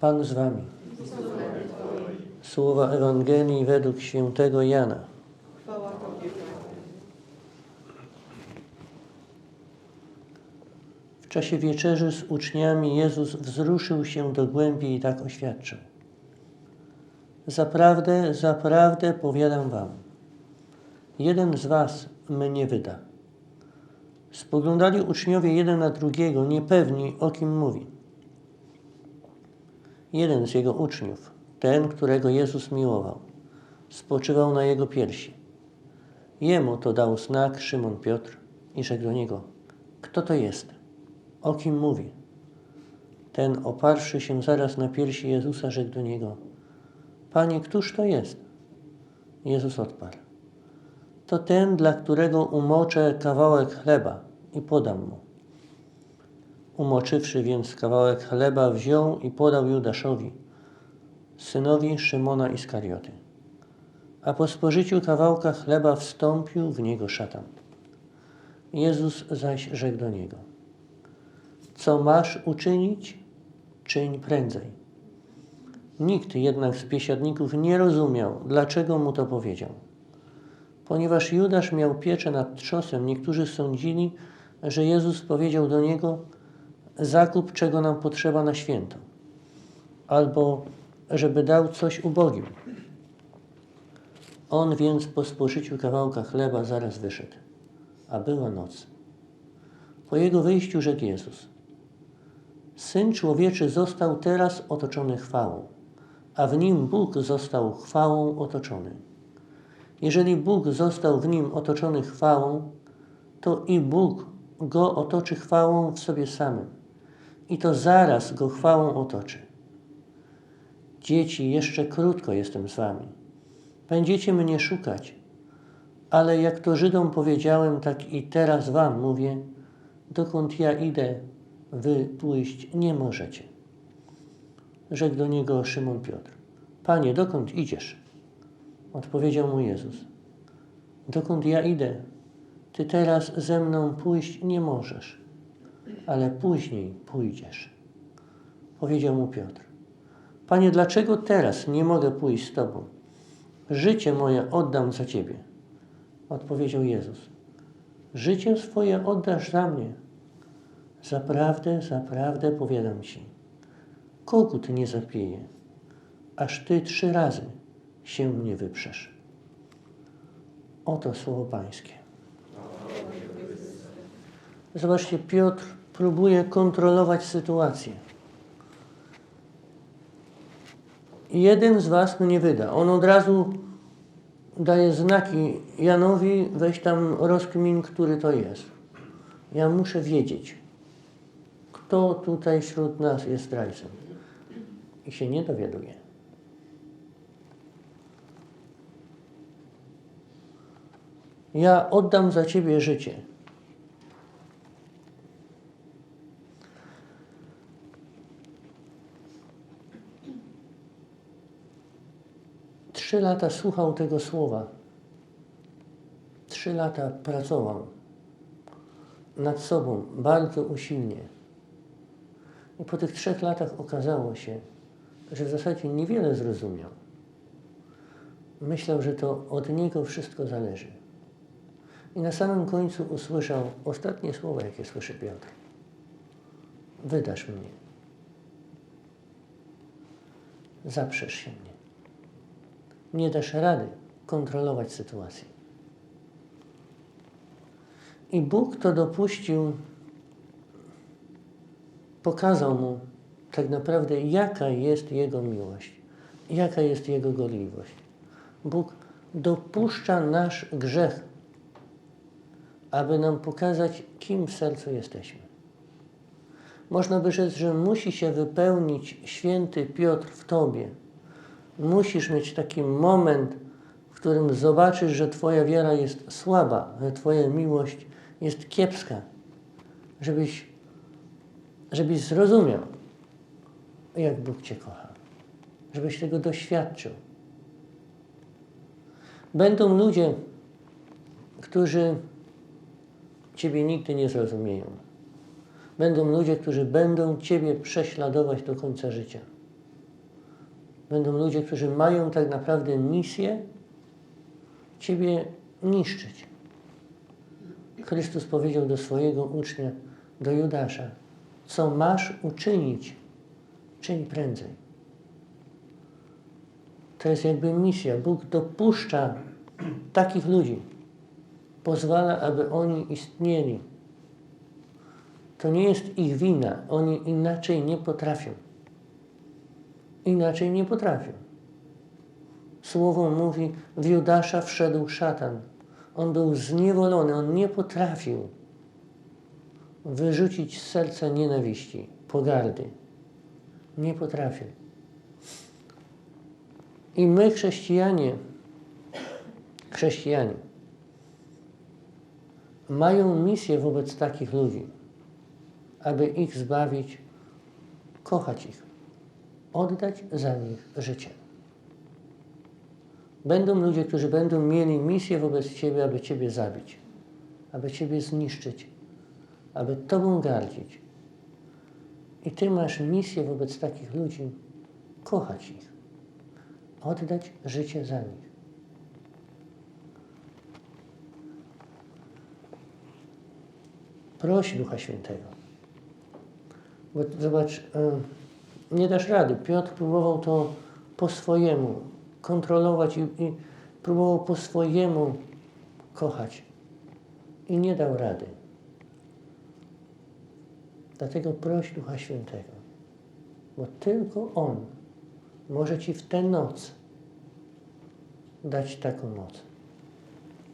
Pan z wami. Słowa Ewangelii według świętego Jana. W czasie wieczerzy z uczniami Jezus wzruszył się do głębi i tak oświadczył. Zaprawdę, zaprawdę powiadam wam, jeden z was mnie wyda. Spoglądali uczniowie jeden na drugiego, niepewni o kim mówi. Jeden z jego uczniów, ten, którego Jezus miłował, spoczywał na jego piersi. Jemu to dał znak Szymon Piotr i rzekł do niego, kto to jest? O kim mówi? Ten, oparszy się zaraz na piersi Jezusa, rzekł do niego, Panie, któż to jest? Jezus odparł, to ten, dla którego umoczę kawałek chleba i podam mu. Umoczywszy więc kawałek chleba, wziął i podał Judaszowi, synowi Szymona Iskarioty. A po spożyciu kawałka chleba wstąpił w niego szatan. Jezus zaś rzekł do niego, co masz uczynić, czyń prędzej. Nikt jednak z biesiadników nie rozumiał, dlaczego mu to powiedział. Ponieważ Judasz miał pieczę nad trzosem, niektórzy sądzili, że Jezus powiedział do niego, zakup czego nam potrzeba na święto, albo żeby dał coś ubogim. On więc po spożyciu kawałka chleba zaraz wyszedł, a była noc. Po jego wyjściu rzekł Jezus, Syn Człowieczy został teraz otoczony chwałą, a w nim Bóg został chwałą otoczony. Jeżeli Bóg został w nim otoczony chwałą, to i Bóg go otoczy chwałą w sobie samym. I to zaraz go chwałą otoczy. Dzieci, jeszcze krótko jestem z wami. Będziecie mnie szukać, ale jak to Żydom powiedziałem, tak i teraz wam mówię, dokąd ja idę, wy pójść nie możecie. Rzekł do niego Szymon Piotr. Panie, dokąd idziesz? Odpowiedział mu Jezus. Dokąd ja idę, ty teraz ze mną pójść nie możesz, ale później pójdziesz. Powiedział mu Piotr. Panie, dlaczego teraz nie mogę pójść z Tobą? Życie moje oddam za Ciebie. Odpowiedział Jezus. Życie swoje oddasz za mnie. Zaprawdę, zaprawdę powiadam Ci. Kogut nie zapieje, aż Ty trzy razy się mnie wyprzesz. Oto słowo Pańskie. Zobaczcie, Piotr próbuje kontrolować sytuację. Jeden z was mnie wyda. On od razu daje znaki Janowi, weź tam rozkmin, który to jest. Ja muszę wiedzieć, kto tutaj wśród nas jest zdrajcą. I się nie dowiaduje. Ja oddam za ciebie życie. Trzy lata słuchał tego słowa. Trzy lata pracował nad sobą bardzo usilnie. I po tych trzech latach okazało się, że w zasadzie niewiele zrozumiał. Myślał, że to od niego wszystko zależy. I na samym końcu usłyszał ostatnie słowa, jakie słyszy Piotr. Wydasz mnie. Zaprzesz się mnie. Nie dasz rady kontrolować sytuacji. I Bóg to dopuścił, pokazał mu tak naprawdę, jaka jest Jego miłość, jaka jest Jego gorliwość. Bóg dopuszcza nasz grzech, aby nam pokazać, kim w sercu jesteśmy. Można by rzec, że musi się wypełnić święty Piotr w Tobie. Musisz mieć taki moment, w którym zobaczysz, że Twoja wiara jest słaba, że Twoja miłość jest kiepska, żebyś, żebyś zrozumiał, jak Bóg Cię kocha, żebyś tego doświadczył. Będą ludzie, którzy Ciebie nigdy nie zrozumieją. Będą ludzie, którzy będą Ciebie prześladować do końca życia. Będą ludzie, którzy mają tak naprawdę misję Ciebie niszczyć. Chrystus powiedział do swojego ucznia, do Judasza, co masz uczynić, czyń prędzej. To jest jakby misja. Bóg dopuszcza takich ludzi. Pozwala, aby oni istnieli. To nie jest ich wina. Oni inaczej nie potrafią. Inaczej nie potrafią. Słowo mówi, w Judasza wszedł szatan. On był zniewolony, on nie potrafił wyrzucić z serca nienawiści, pogardy. Nie potrafił. I my, chrześcijanie, chrześcijanie, mają misję wobec takich ludzi, aby ich zbawić, kochać ich, oddać za nich życie. Będą ludzie, którzy będą mieli misję wobec Ciebie, aby Ciebie zabić, aby Ciebie zniszczyć, aby Tobą gardzić. I Ty masz misję wobec takich ludzi, kochać ich, oddać życie za nich. Proś Ducha Świętego. Bo zobacz, nie dasz rady. Piotr próbował to po swojemu kontrolować i, i próbował po swojemu kochać. I nie dał rady. Dlatego proś Ducha Świętego, bo tylko On może Ci w tę noc dać taką moc.